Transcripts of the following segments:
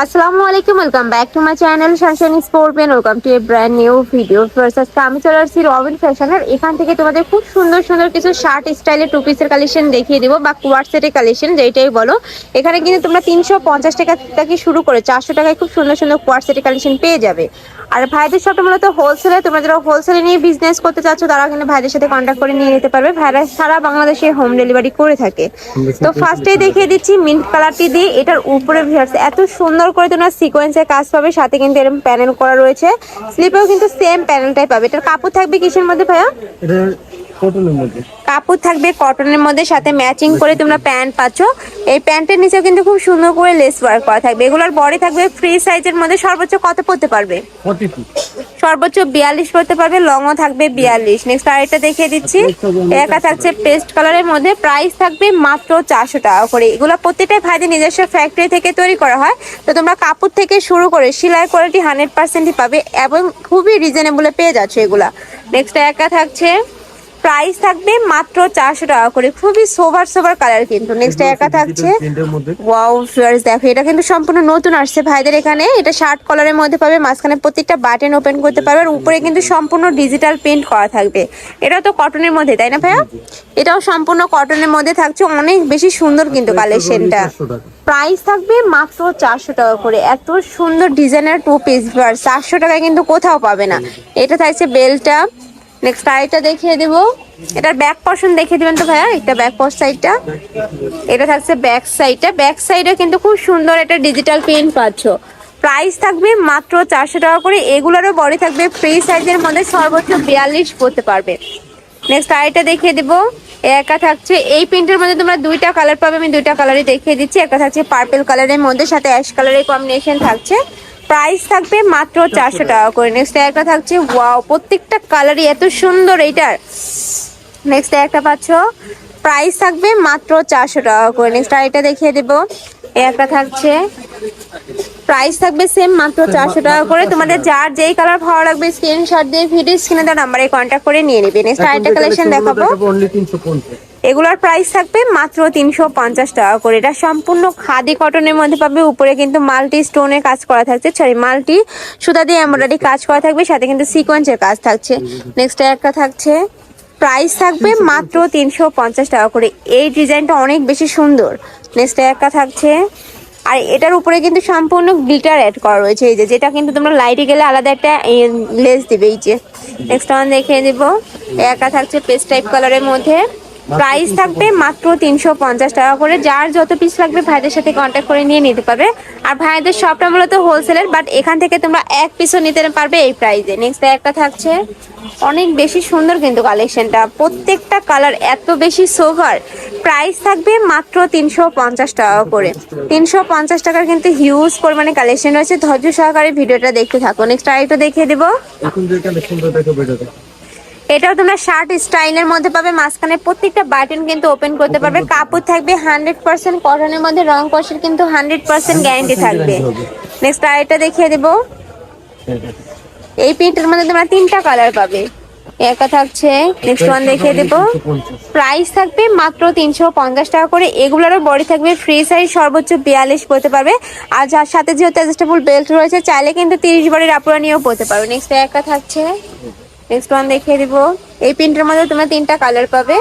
আসসালামু আলাইকুম welcome back to my channel শাসন sport pen welcome to a brand new video first আজকে আমি চলে আসছি রবিন ফ্যাশনের এখান থেকে তোমাদের খুব সুন্দর সুন্দর কিছু শার্ট স্টাইলের টু পিসের কালেকশন দেখিয়ে দিব বা কোয়ার সেটের কালেকশন যেটাই বলো। এখানে কিন্তু তোমরা তিনশো পঞ্চাশ টাকা থেকে শুরু করে চারশো টাকায় খুব সুন্দর সুন্দর কোয়ার সেটের কালেকশন পেয়ে যাবে। আর ভাইদের শপটা মূলত হোলসেলে তোমরা যারা হোলসেলে নিয়ে বিজনেস করতে চাচ্ছ তারা কিন্তু ভাইদের সাথে কন্ট্যাক্ট করে নিয়ে নিতে পারবে। ভাইরা সারা বাংলাদেশে হোম ডেলিভারি করে থাকে। তো ফার্স্টেই দেখিয়ে দিচ্ছি মিন্ট কালারটি দিয়ে। এটার উপরে ভিউয়ার্স এত সুন্দর করে তোমরা সিকোয়েন্সের কাজ পাবে সাথে কিন্তু এরকম প্যানেল করা রয়েছে। স্লিপেও কিন্তু সেম প্যানেলটাই পাবে। এটার কাপড় থাকবে কিসের মধ্যে ভাইয়া? এটা কটনের মধ্যে। কাপড় থাকবে কটনের মধ্যে সাথে ম্যাচিং করে তোমরা প্যান্ট পাচ্ছ। এই প্যান্টের নিচেও কিন্তু খুব সুন্দর করে লেস ওয়ার্ক করা থাকবে। এগুলোর বডি থাকবে ফ্রি সাইজের মধ্যে সর্বোচ্চ কত পড়তে পারবে? সর্বোচ্চ বিয়াল্লিশ পড়তে পারবে, লংও থাকবে বিয়াল্লিশ। নেক্সট আরেকটা দেখিয়ে দিচ্ছি। একা থাকছে পেস্ট কালারের মধ্যে প্রাইস থাকবে মাত্র চারশো টাকা করে। এগুলো প্রত্যেকটাই ভাইদের নিজস্ব ফ্যাক্টরি থেকে তৈরি করা হয়। তো তোমরা কাপড় থেকে শুরু করে সেলাই কোয়ালিটি হান্ড্রেড পার্সেন্টই পাবে এবং খুবই রিজনেবলে পেয়ে যাচ্ছে এগুলা। নেক্সট একা থাকছে প্রাইস থাকবে মাত্র চারশো টাকা করে। খুবই সোভার সোভার কালার কিন্তু। নেক্সট একা থাকছে। ওয়াও ফিয়ার্স দেখো এটা কিন্তু সম্পূর্ণ নতুন আসছে। ভাইদের এখানে এটা শার্ট কলারের মধ্যে পাবে। মাঝখানে প্রত্যেকটা বাটন ওপেন করতে পারবে আর উপরে কিন্তু সম্পূর্ণ ডিজিটাল প্রিন্ট করা থাকবে। এটা তো কটনের মধ্যে তাই না ভাইয়া? এটাও সম্পূর্ণ কটনের মধ্যে থাকছে। অনেক বেশি সুন্দর কিন্তু কালেকশনটা প্রাইস থাকবে মাত্র চারশো টাকা করে। এত সুন্দর ডিজাইনের টু পিস চারশো টাকায় কিন্তু কোথাও পাবে না। এটা থাকছে বেলটা নেক্সট আরেকটা দেখিয়ে দেবো। এটার ব্যাক পর্শন দেখিয়ে দিবেন তো ভাইয়া? এটা ব্যাক পর সাইডটা এটা থাকছে ব্যাক সাইডটা ব্যাক সাইডে কিন্তু খুব সুন্দর একটা ডিজিটাল প্রিন্ট পাচ্ছ। প্রাইস থাকবে মাত্র চারশো টাকা করে। এগুলোরও বডি থাকবে ফ্রি সাইজের মধ্যে সর্বোচ্চ বিয়াল্লিশ পড়তে পারবে। নেক্সট আরেকটা দেখিয়ে দেবো। একা থাকছে। এই প্রিন্টের মধ্যে তোমরা দুইটা কালার পাবে। আমি দুইটা কালারই দেখিয়ে দিচ্ছি। একটা থাকছে পার্পল কালারের মধ্যে, সাথে অ্যাশ কালারের কম্বিনেশন থাকছে। প্রাইস থাকবে মাত্র চারশো টাকা। করে। নেক্সট একটা থাকছে ওয়াও প্রত্যেকটা কালারই এত সুন্দর এইটার। নেক্সট একটা পাচ্ছ প্রাইস থাকবে মাত্র চারশো টাকা করে। নেক্সট আরেকটা দেখিয়ে দেবো। এই একটা থাকছে প্রাইস থাকবে সেম মাত্র চারশো টাকা করে। তোমাদের যার যেই কালার ভালো লাগবে স্ক্রিনশট দিয়ে ভিডিও স্ক্রিনে দেওয়া নাম্বারে কন্ট্যাক্ট করে নিয়ে নেবে। নেক্সট আরেকটা কালেকশন দেখাবো। এগুলোর প্রাইস থাকবে মাত্র তিনশো পঞ্চাশ টাকা করে। এটা সম্পূর্ণ খাদি কটনের মধ্যে পাবে। উপরে কিন্তু মাল্টি স্টোনের কাজ করা থাকছে। সরি মাল্টি সুতা দিয়ে এমব্রয়ডারি কাজ করা থাকবে। সাথে কিন্তু সিকোয়েন্সের কাজ থাকছে। নেক্সট একটা থাকছে। প্রাইস থাকবে মাত্র তিনশো পঞ্চাশ টাকা করে। এই ডিজাইনটা অনেক বেশি সুন্দর। নেক্সট একটা থাকছে। আর এটার উপরে কিন্তু সম্পূর্ণ গ্লিটার অ্যাড করা রয়েছে। এই যে, যেটা কিন্তু তোমরা লাইটে গেলে আলাদা একটা লেস দিবে। এই যে নেক্সট ওয়ান দেখিয়ে দেবো একা থাকছে পেস্ট টাইপ কালারের মধ্যে। প্রাইস থাকবে মাত্র তিনশো পঞ্চাশ টাকা করে। যার যত পিস লাগবে ভাইদের সাথে কন্ট্যাক্ট করে নিয়ে নিতে পারবে। আর ভাইদের সবটা মূলত হোলসেলের বাট এখান থেকে তোমরা এক পিসও নিতে পারবে এই প্রাইসে নেক্সট একটা থাকছে অনেক বেশি সুন্দর কিন্তু কালেকশনটা প্রত্যেকটা কালার এত বেশি সোভার প্রাইস থাকবে মাত্র তিনশো পঞ্চাশ টাকা করে। তিনশো পঞ্চাশ টাকার কিন্তু হিউজ পরিমাণে কালেকশন রয়েছে। ধৈর্য সহকারে ভিডিওটা দেখতে থাকো। নেক্সট আরেকটু দেখিয়ে দেবো। এখন যে কালেকশনটা দেখো বেটাতে এটাও তোমরা শার্ট স্টাইলের মধ্যে পাবে। মাঝখানে প্রত্যেকটা বাটন কিন্তু ওপেন করতে পারবে। কাপড় থাকবে হান্ড্রেড পার্সেন্ট কটনের মধ্যে রং কষের কিন্তু হান্ড্রেড পার্সেন্ট গ্যারান্টি থাকবে। নেক্সট আরেকটা দেখিয়ে দেবো। এই প্রিন্টের মধ্যে তোমরা তিনটা কালার পাবে। একা থাকছে নেক্সট ওয়ান দেখিয়ে দেবো। প্রাইস থাকবে মাত্র তিনশো পঞ্চাশ টাকা করে। এগুলোরও বডি থাকবে ফ্রি সাইজ সর্বোচ্চ বিয়াল্লিশ পড়তে পারবে। আর যার সাথে যেহেতু অ্যাডজাস্টেবল বেল্ট রয়েছে চাইলে কিন্তু তিরিশ বডির আপুরা নিয়েও পড়তে পারবে নেক্সট একা থাকছে নেক্সট দেখিয়ে দিব। এই প্রিন্টের মধ্যে তোমরা তিনটা কালার পাবে।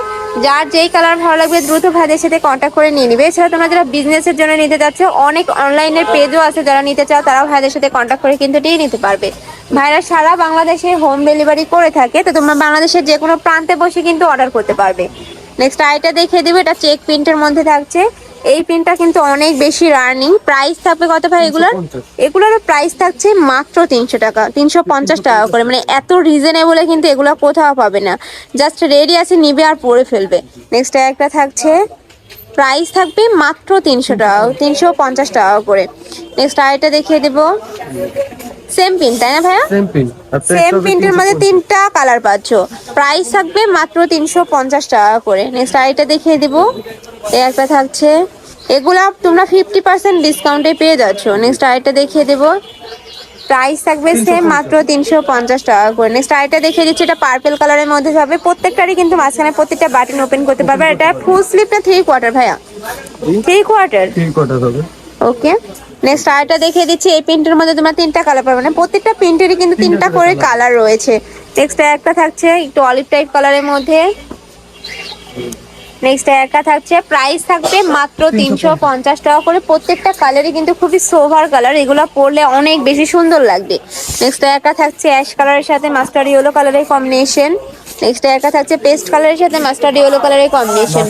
যার যেই কালার ভালো লাগবে দ্রুত ভাইদের সাথে কন্ট্যাক্ট করে নিয়ে নিবে। এছাড়া তোমরা যারা বিজনেসের জন্য নিতে চাচ্ছ অনেক অনলাইনের পেজও আছে যারা নিতে চাও, তারাও ভাইদের সাথে কন্ট্যাক্ট করে কিন্তু নিয়ে নিতে পারবে। ভাইরা সারা বাংলাদেশে হোম ডেলিভারি করে থাকে, তো তোমরা বাংলাদেশের যে কোনো প্রান্তে বসে কিন্তু অর্ডার করতে পারবে। নেক্সট আইটা দেখিয়ে দিবে এটা চেক প্রিন্টের মধ্যে থাকছে। এই প্রিন্টটা কিন্তু অনেক বেশি রানিং প্রাইস থাকবে কত ভাই এগুলোর? 350 এগুলোর প্রাইস থাকছে মাত্র তিনশো টাকা তিনশো পঞ্চাশ টাকা করে। মানে এত রিজনেবলে কিন্তু এগুলো কোথাও পাবে না। জাস্ট রেডি আছে নিবে আর পরে ফেলবে। নেক্সট একটা থাকছে। প্রাইস থাকবে মাত্র তিনশো টাকা তিনশো পঞ্চাশ টাকা করে। নেক্সট আরেকটা দেখিয়ে দেবো। সেম পিন তাই না ভাইয়া? সেম পিন সেম প্রিন্টের মধ্যে তিনটা কালার পাচ্ছ। প্রাইস থাকবে মাত্র তিনশো পঞ্চাশ টাকা করে। নেক্সট আরেকটা দেখিয়ে দিব। এই একটা থাকছে। এগুলা তোমরা ফিফটি পার্সেন্ট ডিসকাউন্টে পেয়ে যাচ্ছ। নেক্সট আরেকটা দেখিয়ে দেবো। প্রাইস থাকবে সেম মাত্র তিনশো পঞ্চাশ টাকা করে। নেক্সট আরেকটা দেখিয়ে দিচ্ছি। এটা পার্পল কালারের মধ্যে যাবে প্রত্যেকটারই কিন্তু মাঝখানে প্রত্যেকটা বাটন ওপেন করতে পারবে। এটা ফুল স্লিপ না থ্রি কোয়ার্টার ভাইয়া? থ্রি কোয়ার্টার থ্রি কোয়ার্টার হবে। ওকে নেক্সট আরেকটা দেখিয়ে দিচ্ছি এই প্রিন্টের মধ্যে তোমরা তিনটা কালার পাবে। মানে প্রত্যেকটা প্রিন্টেরই কিন্তু তিনটা করে কালার রয়েছে। নেক্সট একটা থাকছে একটু অলিভ টাইপ কালারের মধ্যে। নেক্সট একটা থাকছে প্রাইস থাকবে মাত্র তিনশো পঞ্চাশ। টাকা করে। প্রত্যেকটা কালারই কিন্তু খুবই সোভার কালার এগুলো পরলে অনেক বেশি সুন্দর লাগবে। নেক্সট একটা থাকছে অ্যাশ কালারের সাথে মাস্টার ইয়েলো কালারের কম্বিনেশন নেক্সট একটা থাকছে পেস্ট কালারের সাথে মাস্টার ইয়েলো কালারের কম্বিনেশন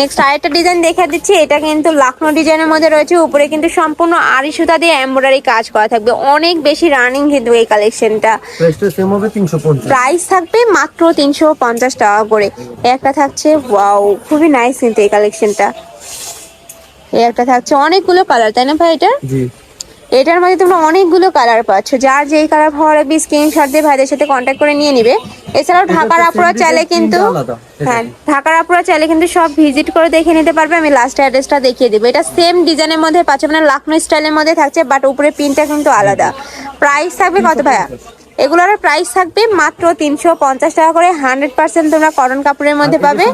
নেক্সট আরেকটা ডিজাইন দেখে দিচ্ছি এটা কিন্তু লাখনো ডিজাইনের মধ্যে রয়েছে। উপরে কিন্তু সম্পূর্ণ আড়ি সুতা দিয়ে এমব্রয়ডারি কাজ করা থাকবে। অনেক বেশি রানিং কিন্তু এই কালেকশনটা প্রাইস থাকবে মাত্র তিনশো পঞ্চাশ টাকা করে। একটা থাকছে ওয়াও খুবই নাইস কিন্তু এই কালেকশনটা এই একটা থাকছে অনেকগুলো কালার তাই না ভাই এটা? জি। এটার মধ্যে তোমরা অনেকগুলো কালার পাচ্ছ। যার যেই কালার ভালো লাগবে স্ক্রিনশট দিয়ে ভাইদের সাথে কন্ট্যাক্ট করে নিয়ে নিবে। এছাড়াও ঢাকার আপুরা চাইলে কিন্তু হ্যাঁ ঢাকার আপুরা চাইলে কিন্তু সব ভিজিট করে দেখে নিতে পারবে। আমি লাস্ট অ্যাড্রেসটা দেখিয়ে দেবো। এটা সেম ডিজাইনের মধ্যে পাচ্ছে মানে লাখনৌ স্টাইলের মধ্যে থাকছে বাট উপরে প্রিন্টটা কিন্তু আলাদা। প্রাইস থাকবে কত ভাইয়া? এগুলোর প্রাইস থাকবে মাত্র তিনশো পঞ্চাশ টাকা করে হান্ড্রেড পার্সেন্ট তোমরা কটন কাপড়ের মধ্যে পাবে।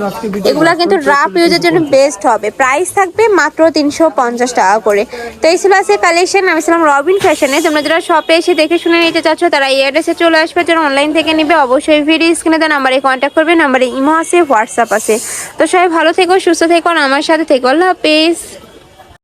এগুলো কিন্তু রাফ ইউজের জন্য বেস্ট হবে। প্রাইস থাকবে মাত্র তিনশো পঞ্চাশ টাকা করে। তো এই ছিল আজকে কালেকশন আমি ছিলাম রবিন ফ্যাশনে তোমরা যারা শপে এসে দেখে শুনে নিতে চাচ্ছ তারা এই অ্যাড্রেসে চলে আসবে। যারা অনলাইন থেকে নিবে অবশ্যই ভিডিও স্ক্রিনে দেওয়া নাম্বারে কন্ট্যাক্ট করবে। নাম্বারে ইমো আছে হোয়াটসঅ্যাপ আছে। তো সবাই ভালো থেকো সুস্থ থেকো আমার সাথে থেকো। আল্লাহ হাফেজ।